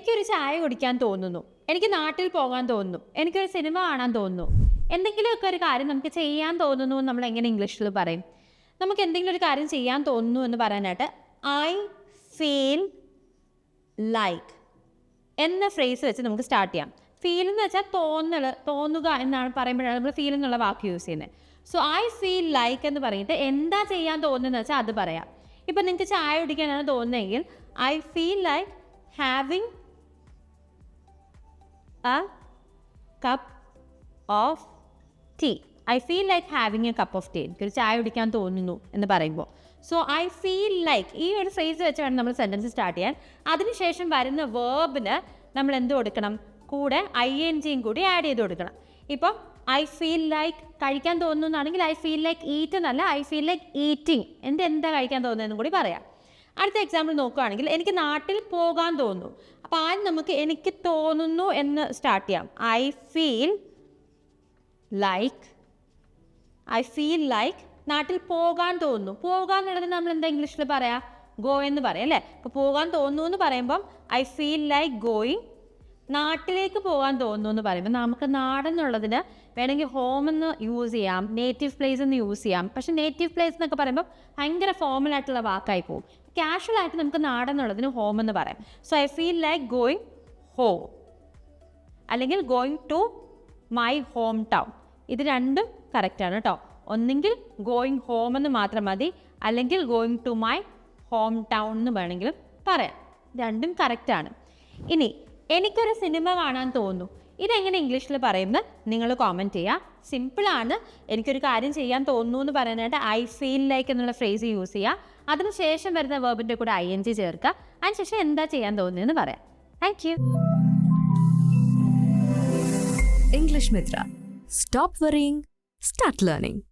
എനിക്കൊരു ചായ കുടിക്കാൻ തോന്നുന്നു. എനിക്ക് നാട്ടിൽ പോകാൻ തോന്നുന്നു. എനിക്കൊരു സിനിമ കാണാൻ തോന്നുന്നു. എന്തെങ്കിലുമൊക്കെ ഒരു കാര്യം നമുക്ക് ചെയ്യാൻ തോന്നുന്നു നമ്മൾ എങ്ങനെ ഇംഗ്ലീഷിൽ പറയും? നമുക്ക് എന്തെങ്കിലും ഒരു കാര്യം ചെയ്യാൻ തോന്നുന്നു എന്ന് പറയാനായിട്ട് ഐ ഫീൽ ലൈക്ക് എന്ന ഫ്രേസ് വെച്ച് നമുക്ക് സ്റ്റാർട്ട് ചെയ്യാം. ഫീൽ എന്ന് വെച്ചാൽ തോന്നൽ തോന്നുക എന്നാണ് പറയുമ്പോഴാണ് നമ്മൾ ഫീൽ എന്നുള്ള വാക്ക് യൂസ് ചെയ്യുന്നത്. സോ ഐ ഫീൽ ലൈക്ക് എന്ന് പറഞ്ഞിട്ട് എന്താ ചെയ്യാൻ തോന്നുന്നത് വെച്ചാൽ അത് പറയാം. ഇപ്പം നിങ്ങൾക്ക് ചായ കുടിക്കാനാണ് തോന്നുന്നതെങ്കിൽ I feel like having a cup of tea I feel like having a cup of tea എനിക്കൊരു ചായ കുടിക്കാൻ തോന്നുന്നു എന്ന് പറയുമ്പോൾ. സോ ഐ ഫീൽ ലൈക്ക് ഈ ഒരു ഫ്രേസ് വെച്ച് വേണം നമ്മൾ സെന്റൻസ് സ്റ്റാർട്ട് ചെയ്യാൻ. അതിനുശേഷം വരുന്ന വേർബിന് നമ്മൾ എന്ത് കൊടുക്കണം? കൂടെ ഐ എൻ ജിയും കൂടി ആഡ് ചെയ്ത് കൊടുക്കണം. ഇപ്പം ഐ ഫീൽ ലൈക്ക് കഴിക്കാൻ തോന്നുന്നു എന്നാണെങ്കിൽ ഐ ഫീൽ ലൈക്ക് ഈറ്റ് എന്നല്ല ഐ ഫീൽ ലൈക്ക് ഈറ്റിംഗ് എന്റെ എന്താ കഴിക്കാൻ തോന്നുന്നതെന്നും കൂടി പറയാം. അടുത്ത എക്സാമ്പിൾ നോക്കുകയാണെങ്കിൽ എനിക്ക് നാട്ടിൽ പോകാൻ തോന്നുന്നു. അപ്പോൾ ആദ്യം നമുക്ക് എനിക്ക് തോന്നുന്നു എന്ന് സ്റ്റാർട്ട് ചെയ്യാം. I feel like I feel like നാട്ടിൽ പോകാൻ തോന്നുന്നു. പോകാൻ എന്നുള്ളത് നമ്മൾ എന്താ ഇംഗ്ലീഷിൽ പറയാം? ഗോ എന്ന് പറയാം അല്ലേ? അപ്പോൾ പോകാൻ തോന്നുന്നു എന്ന് പറയുമ്പം ഐ ഫീൽ ലൈക്ക് ഗോയിങ് നാട്ടിലേക്ക് പോകാൻ തോന്നുന്നു എന്ന് പറയുമ്പോൾ നമുക്ക് നാടെന്നുള്ളതിന് വേണമെങ്കിൽ ഹോം എന്ന് യൂസ് ചെയ്യാം നേറ്റീവ് പ്ലേസ് എന്ന് യൂസ് ചെയ്യാം. പക്ഷെ നേറ്റീവ് പ്ലേസ് എന്നൊക്കെ പറയുമ്പോൾ ഭയങ്കര ഫോമൽ ആയിട്ടുള്ള വാക്കായി പോകും. കാഷ്വൽ ആയിട്ട് നമുക്ക് നാടെന്നുള്ളതിന് ഹോം എന്ന് പറയാം. So I feel like going home അല്ലെങ്കിൽ going to my home town ഇത് രണ്ടും കറക്റ്റാണ് കേട്ടോ ഒന്നെങ്കിൽ ഗോയിങ് ഹോം എന്ന് മാത്രം മതി. അല്ലെങ്കിൽ going to my home town എന്ന് വേണമെങ്കിലും പറയാം. രണ്ടും കറക്റ്റാണ് ഇനി എനിക്കൊരു സിനിമ കാണാൻ തോന്നുന്നു. ഇതെങ്ങനെ ഇംഗ്ലീഷിൽ പറയുന്നത്? നിങ്ങൾ കോമന്റ് ചെയ്യുക. സിമ്പിളാണ് എനിക്കൊരു കാര്യം ചെയ്യാൻ തോന്നുന്നു എന്ന് പറയാനായിട്ട് ഐ ഫീൽ ലൈക്ക് എന്നുള്ള ഫ്രേസ് യൂസ് ചെയ്യുക. അതിനുശേഷം വരുന്ന വേർബിന്റെ കൂടെ ഐ എൻ ജി ചേർക്കുക അതിനുശേഷം എന്താ ചെയ്യാൻ തോന്നിയെന്ന് പറയാം. Thank you English Mitra stop worrying start learning.